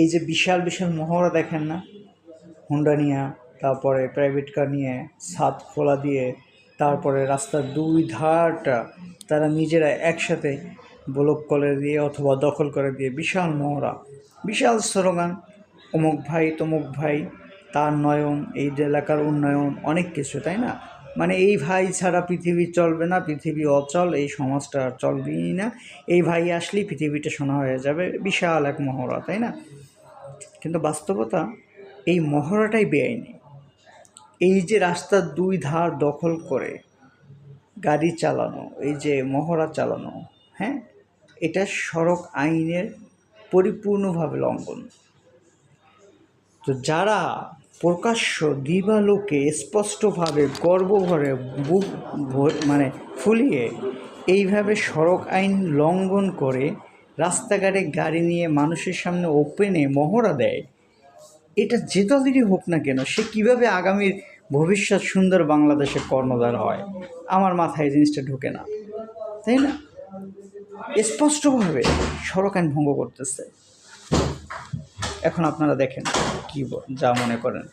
এই যে বিশাল বিশাল মহড়া দেখেন না? হুন্ডা নিয়ে, তারপরে প্রাইভেট কার নিয়ে ছাদ খোলা দিয়ে, তারপরে রাস্তার দুই ধারটা তারা নিজেরা একসাথে ব্লক করে দিয়ে অথবা দখল করে দিয়ে বিশাল মহড়া, বিশাল স্লোগান, অমুক ভাই, তমুক ভাই, তার নয়ন, এই এলাকার উন্নয়ন, অনেক কিছু, তাই না? মানে এই ভাই ছাড়া পৃথিবী চলবে না, পৃথিবী অচল, এই সমাজটা আর চলবেই না, এই ভাই আসলেই পৃথিবীটা শোনা হয়ে যাবে, বিশাল এক মহড়া, তাই না? কিন্তু বাস্তবতা এই মহড়াটাই বেআইনি। এই যে রাস্তার দুই ধার দখল করে গাড়ি চালানো, এই যে মহড়া চালানো হ্যাঁ? এটা সড়ক আইনের পরিপূর্ণভাবে লঙ্ঘন। তো যারা প্রকাশ্য দিবালোকে স্পষ্টভাবে গর্বভরে বুক মানে ফুলিয়ে এইভাবে সড়ক আইন লঙ্ঘন করে রাস্তাঘাটে গাড়ি নিয়ে মানুষের সামনে ওপেনে মহড়া দেয়। এটা যে দলেরই হোক না কেন, সে কীভাবে আগামীর ভবিষ্যৎ সুন্দর বাংলাদেশের কর্ণধার হয়, আমার মাথায় এই জিনিসটা ঢোকে না। তাই না? স্পষ্টভাবে সড়ক আইন ভঙ্গ করতেছে। এখন আপনারা দেখেন কি যা মনে করেন।